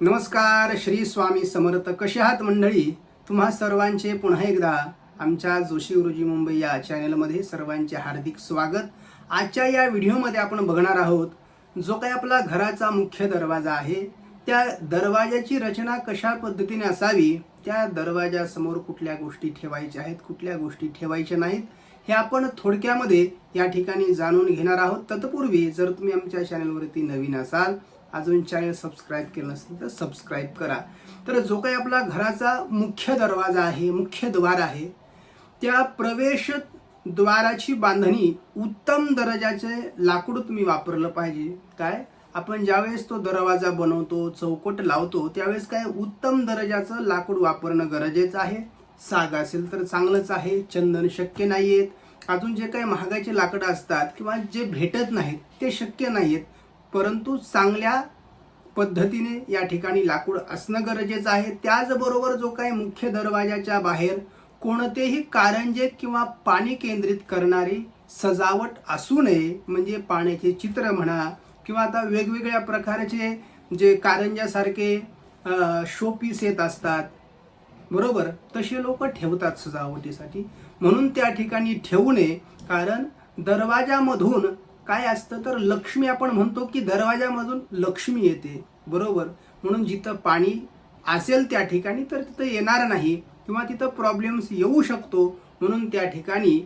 नमस्कार श्री स्वामी समर्थ. कसे आहात मंडळी? तुम्हा सर्वांचे पुन्हा एकदा आमच्या जोशी गुरुजी मुंबई या चॅनलमध्ये सर्वांचे हार्दिक स्वागत. आजच्या या व्हिडिओमध्ये आपण बघणार आहोत जो काही आपला घराचा मुख्य दरवाजा आहे त्या दरवाजाची रचना कशा पद्धतीने असावी त्या दरवाजासमोर कुठल्या गोष्टी ठेवायच्या आहेत कुठल्या गोष्टी ठेवायच्या नाहीत हे आपण थोडक्यामध्ये या ठिकाणी जाणून घेणार आहोत. तत्पूर्वी जर तुम्ही आमच्या चॅनलवरती नवीन असाल अजून चॅनल सबस्क्राईब केलं नसेल तर सबस्क्राईब करा. तर जो काही आपला घराचा मुख्य दरवाजा आहे मुख्य द्वार आहे त्या प्रवेश द्वाराची बांधणी उत्तम दर्जाचे लाकूड तुम्ही वापरलं पाहिजे. काय? आपण ज्यावेळेस तो दरवाजा बनवतो चौकट लावतो त्यावेळेस काय? उत्तम दर्जाचं लाकूड वापरणं गरजेचं आहे. साग असेल तर चांगलंच आहे चंदन शक्य नाही आहेत अजून जे काही महागाचे लाकडं असतात किंवा जे भेटत नाहीत ते शक्य नाही आहेत परंतु चांगल्या पद्धतीने या ठिकाणी लाकूड असणं गरजेचं आहे. त्याचबरोबर जो काही मुख्य दरवाजाच्या बाहेर कोणतेही कारंजे किंवा पाणी केंद्रित करणारी सजावट असू नये म्हणजे पाण्याचे चित्र म्हणा किंवा आता वेगवेगळ्या प्रकारचे जे कारंजासारखे शोपीस येत असतात बरोबर? तसे लोक ठेवतात सजावटीसाठी. म्हणून त्या ठिकाणी ठेवू नये कारण दरवाजामधून काय असतं तर लक्ष्मी आपण म्हणतो की दरवाजामधून लक्ष्मी येते बरोबर? म्हणून जिथं पाणी असेल त्या ठिकाणी तर तिथं येणार नाही किंवा तिथं प्रॉब्लेम्स येऊ शकतो. म्हणून त्या ठिकाणी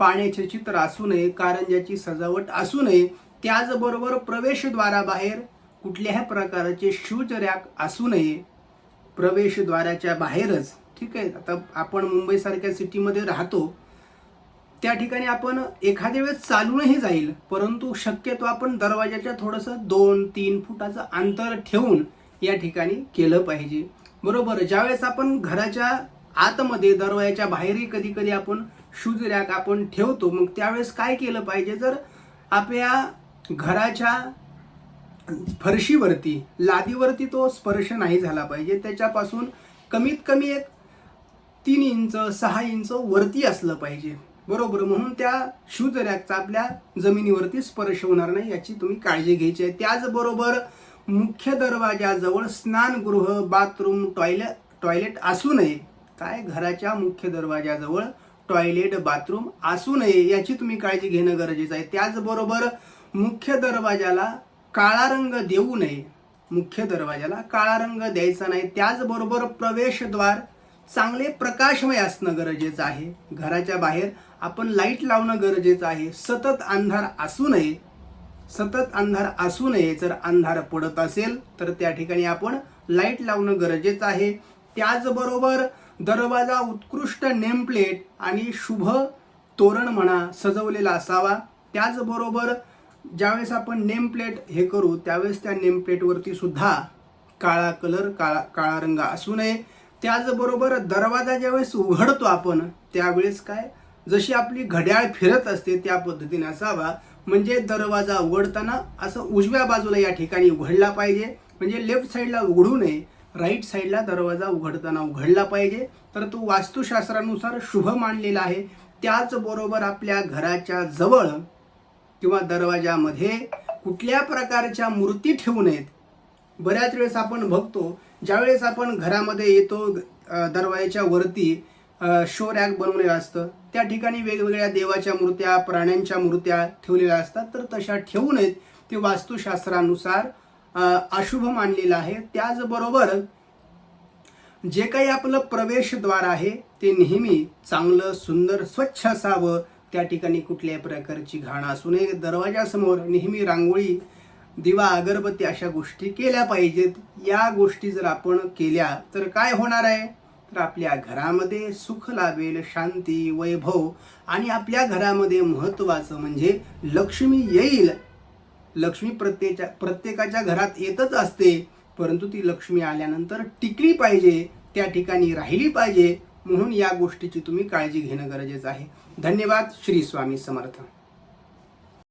पाण्याचे चित्र असू नये कारंजाची सजावट असू नये त्याचबरोबर प्रवेशद्वाराबाहेर कुठल्याही प्रकारचे शूज रॅक असू नये. प्रवेशद्वाराच्या बाहेरच ठीक आहे? आता आपण मुंबईसारख्या सिटीमध्ये राहतो त्या ठिकाणी आपण एखाद्या वेळेस चालूनही जाईल परंतु शक्यतो आपण दरवाजाच्या थोडंसं दोन तीन फुटाचं अंतर ठेवून या ठिकाणी केलं पाहिजे. बरोबर ज्यावेळेस आपण घराच्या आतमध्ये दरवाजाच्या बाहेरही कधी कधी आपण शूज रॅक आपण ठेवतो मग त्यावेळेस काय केलं पाहिजे? जर आपल्या घराच्या फरशीवरती लादीवरती तो स्पर्श नाही झाला पाहिजे त्याच्यापासून कमीत कमी एक तीन इंच सहा इंच वरती असलं पाहिजे. बरोबर म्हणून त्या शूज रॅकचा आपल्या जमिनीवरती स्पर्श होणार नाही याची तुम्ही काळजी घ्यायची आहे. त्याचबरोबर मुख्य दरवाजाजवळ स्नानगृह बाथरूम टॉयलेट टॉयलेट असू नये. काय? घराच्या मुख्य दरवाजाजवळ टॉयलेट बाथरूम असू नये याची तुम्ही काळजी घेणं गरजेचं आहे. त्याचबरोबर मुख्य दरवाजाला काळा रंग देऊ नये. मुख्य दरवाजाला काळा रंग द्यायचा नाही. त्याचबरोबर प्रवेशद्वार चांगले प्रकाशमय असणं गरजेचं आहे. घराच्या बाहेर आपण लाइट लावणं गरजेचं आहे. सतत अंधार असू नये. सतत अंधार असू नये. जर अंधार पडत असेल तर त्या ठिकाणी आपण लाइट लावणं गरजेचं आहे. त्याचबरोबर दरवाजा उत्कृष्ट नेमप्लेट आणि शुभ तोरण म्हणा सजवलेला असावा. त्याचबरोबर ज्यावेळेस आपण नेमप्लेट हे करू त्यावेळेस त्या नेमप्लेटवरती सुद्धा काळा कलर काळा काळा रंग असू नये. त्याचबरोबर दरवाजा ज्यावेळेस उघडतो आपण त्यावेळेस काय? जशी आपली घड्याळ फिरत असते त्या पद्धतीने असावा. म्हणजे दरवाजा उघडताना असं उजव्या बाजूला या ठिकाणी उघडला पाहिजे. म्हणजे लेफ्ट साईडला उघडू नये राईट साईडला दरवाजा उघडताना उघडला पाहिजे. तर तो वास्तुशास्त्रानुसार शुभ मानलेला आहे. त्याचबरोबर आपल्या घराच्या जवळ किंवा दरवाजामध्ये कुठल्या प्रकारच्या मूर्ती ठेवू नयेत. बऱ्याच वेळेस आपण बघतो ज्यावेळेस आपण घरामध्ये येतो दरवाजाच्या वरती शो रॅक बनवलेलं असतं त्या ठिकाणी वेगवेगळ्या देवाच्या मूर्त्या प्राण्यांच्या मूर्त्या ठेवलेल्या असतात तर तशा ठेवू नयेत ते वास्तुशास्त्रानुसार अशुभ मानलेलं आहे. त्याचबरोबर जे काही आपलं प्रवेशद्वार आहे ते नेहमी चांगलं सुंदर स्वच्छ असावं. त्या ठिकाणी कुठल्याही प्रकारची घाण असू नये. दरवाजासमोर नेहमी रांगोळी दिवा अगरबत्ती अशा गोष्टी केल्या पाहिजेत. या गोष्टी जर आपण केल्या तर काय होणार आहे? तर आपल्या घरामध्ये सुख लाभेल शांती वैभव आणि आपल्या घरामध्ये महत्वाचं म्हणजे लक्ष्मी येईल. लक्ष्मी प्रत्येच्या प्रत्येकाच्या घरात येतच असते परंतु ती लक्ष्मी आल्यानंतर टिकली पाहिजे त्या ठिकाणी राहिली पाहिजे. म्हणून या गोष्टीची तुम्ही काळजी घेणं गरजेचं आहे. धन्यवाद. श्री स्वामी समर्थ.